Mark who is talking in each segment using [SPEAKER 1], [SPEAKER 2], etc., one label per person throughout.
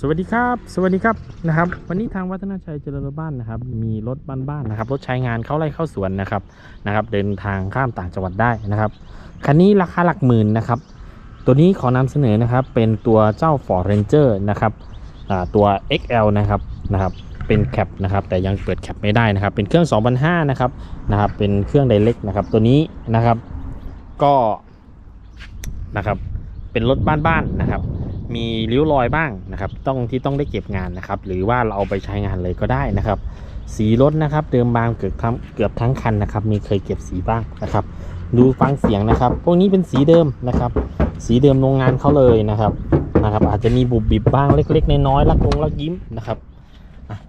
[SPEAKER 1] สวัสดีครับ สวัสดีครับนะครับ วันนี้ทางวัฒนาชัยเจริญบ้านนะครับ มีรถบ้านๆนะครับ รถใช้งานเข้าไร่เข้าสวนนะครับนะครับ เดินทางข้ามต่างจังหวัดได้นะครับคันนี้ราคาหลักหมื่นนะครับ ตัวนี้ขอนำเสนอนะครับ เป็นตัวเจ้า Ford Ranger นะครับตัว XL นะครับนะครับ เป็นแคปนะครับ แต่ยังเปิดแคปไม่ได้นะครับ เป็นเครื่อง2005นะครับนะครับ เป็นเครื่องไดเ c กนะครับ ตัวนี้นะครับก็นะครับ เป็นรถบ้านๆนะครับ มีริ้วรอยบ้างนะครับ ต้องที่ต้องได้เก็บงานนะครับ หรือว่าเราเอาไปใช้งานเลยก็ได้นะครับ สีรถนะครับ เดิมบางเกือบทั้งเกือบทั้งคันนะครับ มีเคยเก็บสีบ้างนะครับ ดูฟังเสียงนะครับ พวกนี้เป็นสีเดิมนะครับ สีเดิมโรงงานเขาเลยนะครับนะครับ อาจจะมีบุบบิบบ้างเล็กๆน้อยๆลักลงลักยิ้มนะครับ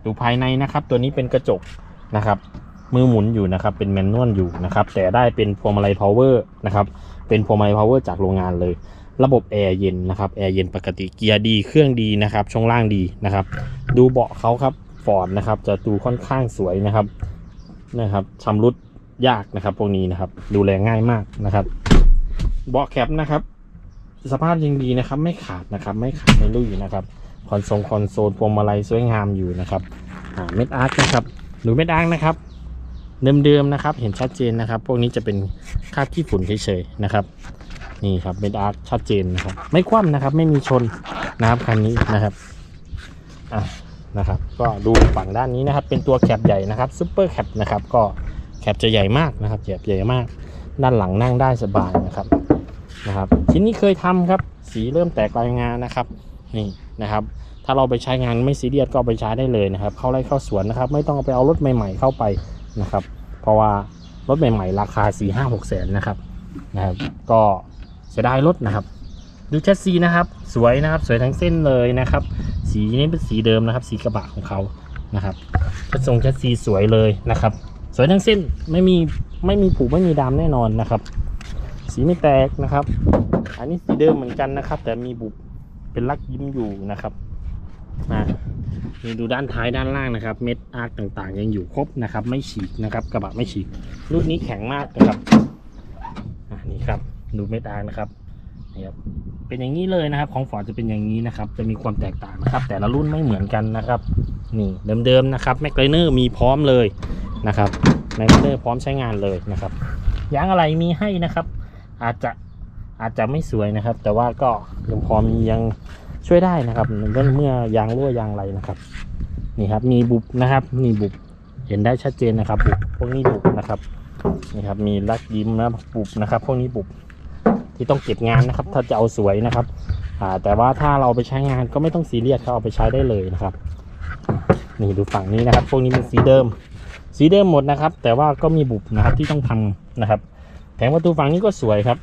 [SPEAKER 1] ดูภายในนะครับ ตัวนี้เป็นกระจกนะครับ มือหมุนอยู่นะครับ เป็นแมนนวลอยู่นะครับ แต่ได้เป็นพวงมาลัยพาวเวอร์นะครับ เป็นพวงมาลัยพาวเวอร์จากโรงงานเลย ระบบแอร์เย็นนะครับแอร์เย็นปกติเกียร์ดีเครื่องดีนะครับช่วงล่างดีนะครับ ดูเบาะเขาครับฟอร์ดนะครับจะดูค่อนข้างสวยนะครับนะครับชำรุดยากนะครับพวกนี้นะครับ ดูแลง่ายมากนะครับ เบาะแคปนะครับ สภาพยังดีนะครับ ไม่ขาดนะครับ ไม่ขาดไม่ลุยนะครับคอนโซลคอนโซลพวงมาลัยสวยงามอยู่นะครับเม็ดอาร์คนะครับดูเม็ดอาร์คนะครับเดิมๆนะครับ เห็นชัดเจนนะครับ พวกนี้จะเป็นคาบขี้ฝุ่นเฉยๆนะครับ นี่ครับเป็นอาร์คชัดเจนนะครับ ไม่คว่ำนะครับ ไม่มีชนนะครับคันนี้นะครับอะนะครับ ก็ดูฝั่งด้านนี้นะครับ เป็นตัวแคปใหญ่นะครับซุปเปอร์แคปนะครับ ก็แคปจะใหญ่มากนะครับแคปใหญ่มาก ด้านหลังนั่งได้สบายนะครับนะครับ ชิ้นนี้เคยทำครับ สีเริ่มแตกลายงานนะครับ นี่นะครับ ถ้าเราไปใช้งานไม่ซีเรียสก็ไปใช้ได้เลยนะครับ เข้าไร่เข้าสวนนะครับ ไม่ต้องไปเอารถใหม่ ๆ เข้าไปนะครับ เพราะว่ารถใหม่ ๆ ราคา4 5 6แสนนะครับนะครับ ก็ เสียดายรถนะครับ ดูแชสซีนะครับ สวยนะครับ สวยทั้งเส้นเลยนะครับ สีนี้เป็นสีเดิมนะครับ สีกระบะของเขานะครับกระทรงแชสซีสวยเลยนะครับ สวยทั้งเส้นไม่มีไม่มีผุไม่มีดำแน่นอนนะครับ สีไม่แตกนะครับ อันนี้สีเดิมเหมือนกันนะครับ แต่มีบุบเป็นลักยิ้มอยู่นะครับนะนี่ดูด้านท้ายด้านล่างนะครับ เม็ดอาร์คต่างๆ ยังอยู่ครบนะครับ ไม่ฉีกนะครับ กระบะไม่ฉีก รุ่นนี้แข็งมากนะครับอ่านี่ครับ ดูเม็ดอาร์คนะครับนี่ครับเป็นอย่างนี้เลยนะครับ ของฟอร์ดจะเป็นอย่างนี้นะครับ จะมีความแตกต่างนะครับ แต่ละรุ่นไม่เหมือนกันนะครับนี่เดิมๆนะครับแม็กไลเนอร์มีพร้อมเลยนะครับแม็กไลเนอร์พร้อมใช้งานเลยนะครับยางอะไรมีให้นะครับ อาจจะอาจจะไม่สวยนะครับ แต่ว่าก็ยังพอมียังช่วยได้นะครับเมื่อเมื่อยางรั่วยางอะไรนะครับนี่ครับมีบุบนะครับนี่บุบเห็นได้ชัดเจนนะครับบุบพวกนี้บุบนะครับนี่ครับมีลักยิ้มนะบุบนะครับ พวกนี้บุบ ที่ต้องเก็บงานนะครับ ถ้าจะเอาสวยนะครับอ่าแต่ว่าถ้าเราเอาไปใช้งานก็ไม่ต้องซีเรียสเขาเอาไปใช้ได้เลยนะครับ นี่ดูฝั่งนี้นะครับ พวกนี้เป็นสีเดิม สีเดิมหมดนะครับ แต่ว่าก็มีบุบนะครับที่ต้องทำนะครับแผงประตูฝั่งนี้ก็สวยครับ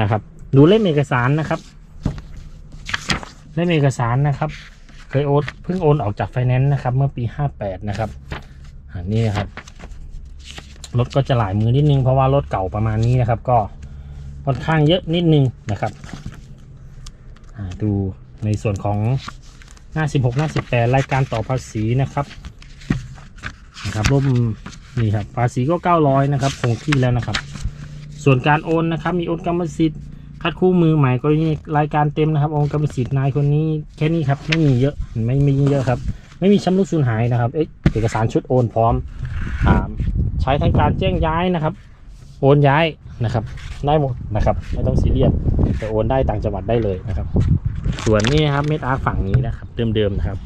[SPEAKER 1] นะครับ ดูเล่มเอกสารนะครับเล่มเอกสารนะครับ เคยโอนเพิ่งโอนออกจากไฟแนนซ์นะครับ เมื่อปี 58 นะครับอันนี้นะครับรถก็จะหลายมือนิดนึงเพราะว่ารถเก่าประมาณนี้นะครับ ก็ ค่อนข้างเยอะนิดนึงนะครับดูในส่วนของหน้า 16 หน้า 18 รายการต่อภาษีนะครับนะครับร่มนี่ครับภาษีก็ 900 นะครับคงที่แล้วนะครับ ส่วนการโอนนะครับ มีโอนกรรมสิทธิ์คัดคู่มือใหม่กรณีรายการเต็มนะครับโองค์กรรมสิทธิ์นายคนนี้แค่นี้ครับไม่มีเยอะไม่มีเยอะครับ ไม่มีช้ำรุดสูญหายนะครับเอ๊ะเอกสารชุดโอนพร้อมอาใช้ทั้งการแจ้งย้ายนะครับ โอนย้ายนะครับได้หมดนะครับไม่ต้องซีเรียสจะโอนได้ต่างจังหวัดได้เลยนะครับ ส่วนนี้นะครับเมตอาร์ฝั่งนี้นะครับเดิมๆนะครับ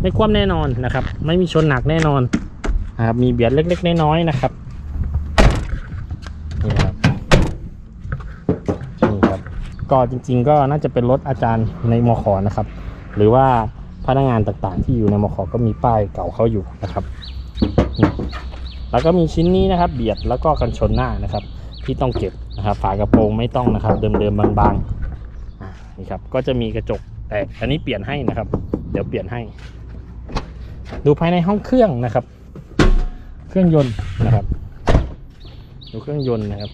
[SPEAKER 1] ไม่คว่ำแน่นอนนะครับ ไม่มีชนหนักแน่นอนนะครับมีเบียดเล็กๆน้อยๆนะครับนี่ครับนี่ครับ ก็จริง ๆ ก็น่าจะเป็นรถอาจารย์ในมขนะครับ หรือว่าพนักงานต่างๆ ที่อยู่ในมขก็มีป้ายเก่าเขาอยู่นะครับ แล้วก็มีชิ้นนี้นะครับ เบียดแล้วก็กันชนหน้านะครับ ที่ต้องเก็บนะครับ ฝากระโปรงไม่ต้องนะครับ เดิมๆบางๆนี่ครับก็จะมีกระจกแต่อันนี้เปลี่ยนให้นะครับ เดี๋ยวเปลี่ยนให้ ดูภายในห้องเครื่องนะครับ เครื่องยนต์นะครับ ดูเครื่องยนต์นะครับ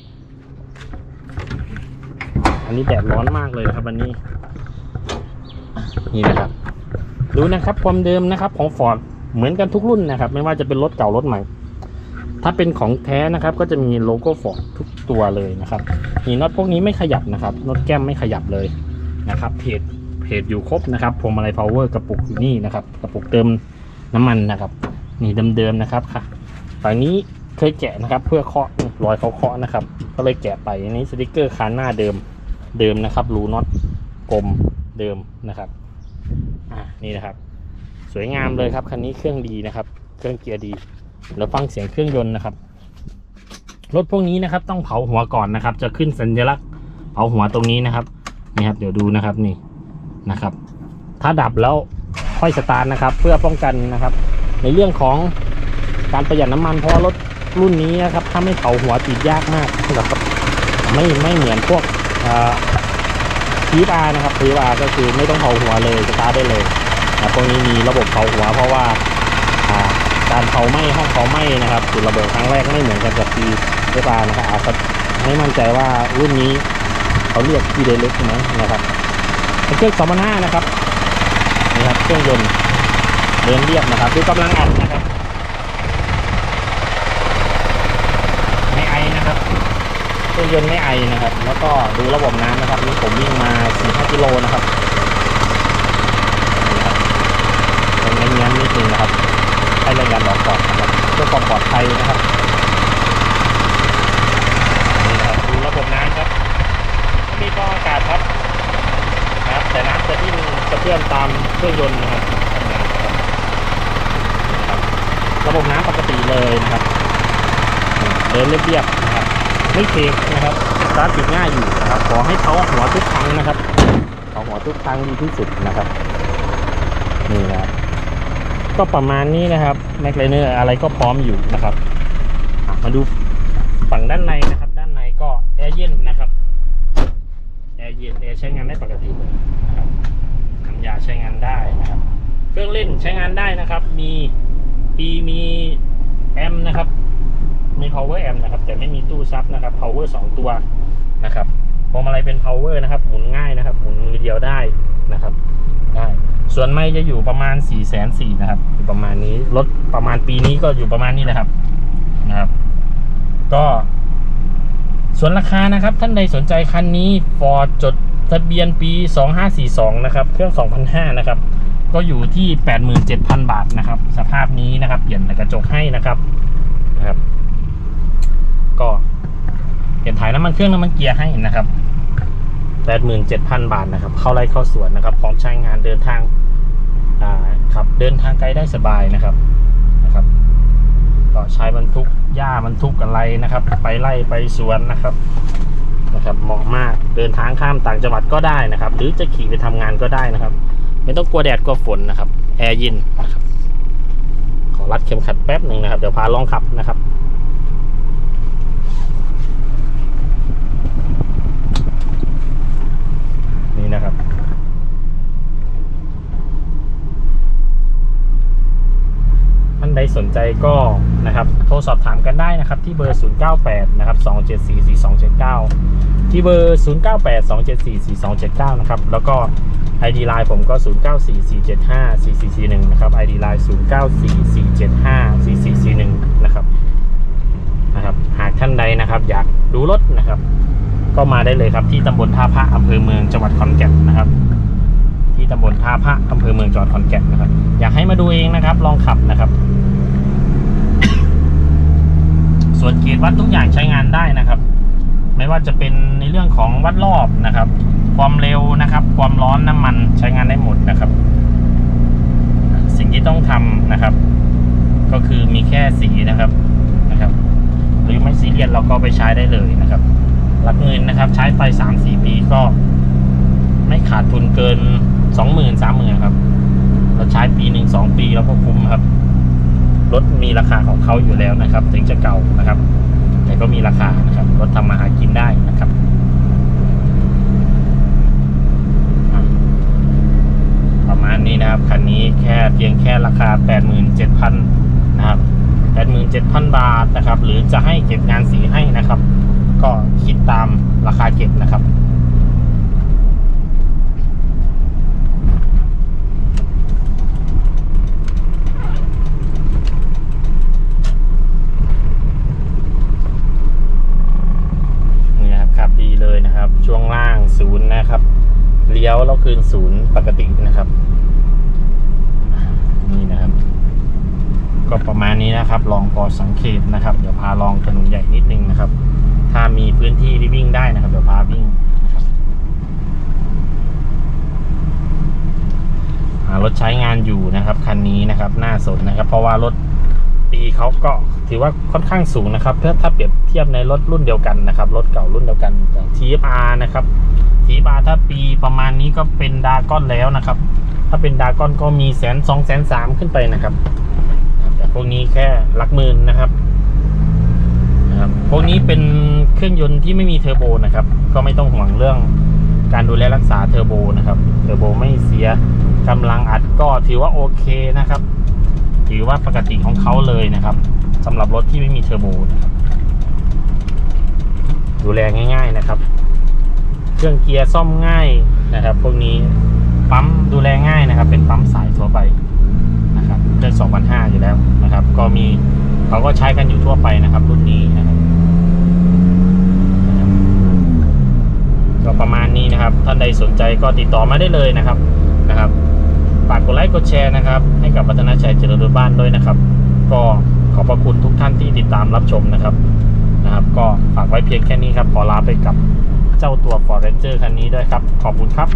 [SPEAKER 1] อันนี้แดดร้อนมากเลยครับวันนี้นี่นะครับ ดูนะครับความเดิมนะครับของ Ford เหมือนกันทุกรุ่นนะครับ ไม่ว่าจะเป็นรถเก่ารถใหม่ ถ้าเป็นของแท้นะครับก็จะมีโลโก้ Ford ทุกตัวเลยนะครับนี่น็อตพวกนี้ไม่ขยับนะครับน็อตแก้มไม่ขยับเลยนะครับเพจเพจอยู่ครบนะครับพวงมาลัยพาวเวอร์กระปุกอยู่นี่นะครับกระปุกเติมน้ำมันนะครับ นี่เดิมๆนะครับค่ะฝั่งนี้เคยแกะนะครับ เพื่อเคาะรอยเขาเคาะนะครับ ก็เลยแกะไปอันนี้สติกเกอร์คานหน้าเดิมเดิมนะครับรูน็อตกลมเดิมนะครับอ่านี่นะครับ สวยงามเลยครับคันนี้เครื่องดีนะครับ เครื่องเกียร์ดี เราฟังเสียงเครื่องยนต์นะครับ รถพวกนี้นะครับ ต้องเผาหัวก่อนนะครับ จะขึ้นสัญลักษณ์เผาหัวตรงนี้นะครับนี่ครับ เดี๋ยวดูนะครับนี่นะครับ ถ้าดับแล้วค่อยสตาร์ทนะครับ เพื่อป้องกันนะครับ ในเรื่องของการประหยัดน้ำมันเพราะรถรุ่นนี้นะครับ ถ้าไม่เผาหัวติดยากมากนะครับไม่ไม่เหมือนพวกพีบาร์นะครับพีบาร์ก็คือไม่ต้องเผาหัวเลยสตาร์ทได้เลยนะพวกนี้มีระบบเผาหัวเพราะว่า การเผาไหม้ห้องเผาไหม้นะครับจุดระเบิดครั้งแรกไม่เหมือนกันกับพีพีบานะครับอาจจะไม่มั่นใจว่ารุ่นนี้เขาเรียกพีเดเล็กไหมนะครับเป็นเครื่องสองพันห้านะครับนี่ครับเครื่องยนต์เดินเรียบนะครับดูกำลังอัดนะครับไม่ไอนะครับเครื่องยนต์ไม่ไอนะครับ แล้วก็ดูระบบน้ำนะครับนี่ผมวิ่งมา4-5กิโลนะครับนี่ครับเงี้ยนิดนึงนะครับ ให้แรงดันออกก่อนนะครับเพื่อความปลอดภัยนะครับนี่นะครับดูระบบน้ำครับมีฟองอากาศครับนะครับแต่น้ำจะที่งจะเพื่อนตามเครื่องยนต์นะครับระบบน้ำปกติเลยนะครับเดินเรียบๆนะครับไม่เทกนะครับสตาร์ทติดง่ายอยู่นะครับ ขอให้เท้าหัวทุกครั้งนะครับเท้าหัวทุกครั้งดีที่สุดนะครับ นี่นะครับ ก็ประมาณนี้นะครับแม็กไลเนอร์อะไรก็พร้อมอยู่นะครับมาดูฝั่งด้านในนะครับ ด้านในก็แอร์เย็นนะครับแอร์เย็นแอร์ใช้งานได้ปกติเลยนะครับน้ำยาใช้งานได้นะครับ เครื่องเล่นใช้งานได้นะครับ มีปีมีแอมนะครับ มี power amp นะครับ แต่ไม่มีตู้ซับนะครับ power 2 ตัวนะครับพวงมาลัยเป็น power นะครับ หมุนง่ายนะครับ หมุนมือเดียวได้นะครับ ได้ส่วนไม่จะอยู่ประมาณ4ี่แสนสี่นะครับอยู่ประมาณนี้รถประมาณปีนี้ก็อยู่ประมาณนี้นะครับนะครับ ก็ส่วนราคานะครับ ท่านใดสนใจคันนี้ Ford จดทะเบียนปี 2542 นะครับ เครื่อง 2005 นะครับ ก็อยู่ที่ 87,000 บาทนะครับ สภาพนี้นะครับ เปลี่ยนกระจกให้นะครับนะครับ ก็เปลี่ยนถ่ายน้ำมันเครื่องน้ำมันเกียร์ให้นะครับ 87,000 บาทนะครับ เข้าไร่เข้าสวนนะครับ พร้อมใช้งานเดินทางอ่าครับเดินทางไกลได้สบายนะครับนะครับก็ใช้บรรทุกหญ้าบรรทุกอะไรนะครับ ไปไล่ไปสวนนะครับนะครับเหมาะมากเดินทางข้ามต่างจังหวัดก็ได้นะครับ หรือจะขี่ไปทำงานก็ได้นะครับ ไม่ต้องกลัวแดดกลัวฝนนะครับแอร์เย็นนะครับขอรัดเข็มขัดแป๊บหนึ่งนะครับ เดี๋ยวพาลองขับนะครับ นี่นะครับท่านใดสนใจก็นะครับโทรสอบถามกันได้นะครับ ที่เบอร์ 098 นะครับ 274 4279 ที่เบอร์ 098 274 4279 นะครับ แล้วก็ ID Line ผมก็ 094475 4441 นะครับ ID Line 094475 4441 นะครับนะครับ หากท่านใดนะครับ อยากดูรถนะครับ ก็มาได้เลยครับที่ตำบลท่าพระอำเภอเมืองจังหวัดขอนแก่นนะครับ ที่ตำบลท่าพระอำเภอเมืองจังหวัดขอนแก่นนะครับ อยากให้มาดูเองนะครับ ลองขับนะครับ ส่วนเกียร์วัดทุกอย่างใช้งานได้นะครับ ไม่ว่าจะเป็นในเรื่องของวัดรอบนะครับ ความเร็วนะครับ ความร้อนน้ำมันใช้งานได้หมดนะครับ สิ่งที่ต้องทำนะครับ ก็คือมีแค่สีนะครับนะครับ หรือไม่ซีเรียสเราก็ไปใช้ได้เลยนะครับ หลักเงินนะครับ ใช้ไปสามสี่ปีก็ ไม่ขาดทุนเกินสองหมื่นสามหมื่นครับ เราใช้ปีหนึ่งสองปีแล้วก็คุ้มครับ รถมีราคาของเขาอยู่แล้วนะครับ ถึงจะเก่านะครับ แต่ก็มีราคานะครับ รถทำมาหากินได้นะครับประมาณนี้นะครับคันนี้แค่เพียงแค่ราคา 87,000 นะครับ 87,000 บาทนะครับ หรือจะให้เก็บงานสีให้นะครับ ก็คิดตามราคาเก็บนะครับนี่นะครับขับดีเลยนะครับช่วงล่างศูนย์นะครับ เลี้ยวแล้วคืนศูนย์ปกตินะครับ นี่นะครับ ก็ประมาณนี้นะครับ ลองพอสังเกตนะครับ เดี๋ยวพาลองถนนใหญ่นิดนึงนะครับ ถ้ามีพื้นที่ที่วิ่งได้นะครับ เดี๋ยวพาวิ่งนะครับอ่ารถใช้งานอยู่นะครับคันนี้นะครับน่าสนนะครับ เพราะว่ารถปีเขาก็ถือว่าค่อนข้างสูงนะครับถ้าถ้าเปรียบเทียบในรถรุ่นเดียวกันนะครับรถเก่ารุ่นเดียวกันอย่าง TFR นะครับ TFR ถ้าปีประมาณนี้ก็เป็นดาก้อนแล้วนะครับ ถ้าเป็นดาก้อนก็มีแสนสองแสนสามขึ้นไปนะครับแต่พวกนี้แค่หลักหมื่นนะครับ นะครับ พวกนี้เป็นเครื่องยนต์ที่ไม่มีเทอร์โบนะครับ ก็ไม่ต้องห่วงเรื่องการดูแลรักษาเทอร์โบนะครับ เทอร์โบไม่เสียกำลังอัดก็ถือว่าโอเคนะครับ ถือว่าปกติของเขาเลยนะครับสำหรับรถที่ไม่มีเทอร์โบนะครับ ดูแลง่าย ๆนะครับ เครื่องเกียร์ซ่อมง่ายนะครับ พวกนี้ปั๊มดูแลง่ายนะครับ เป็นปั๊มสายทั่วไปนะครับเครื่อง2,500อยู่แล้วนะครับ ก็มีเขาก็ใช้กันอยู่ทั่วไปนะครับ รุ่นนี้นะครับ ก็ประมาณนี้นะครับ ท่าน ใจก็ติดต่อมาได้เลยนะครับนะครับฝากกดไลค์กดแชร์นะครับ ให้กับวัฒนาชัยเจริญรถบ้านด้วยนะครับ ก็ขอบพระคุณทุกท่านที่ติดตามรับชมนะครับนะครับ ก็ฝากไว้เพียงแค่นี้ครับขอลาไปกับเจ้าตัว Ford Ranger คันนี้ด้วยครับ ขอบคุณครับ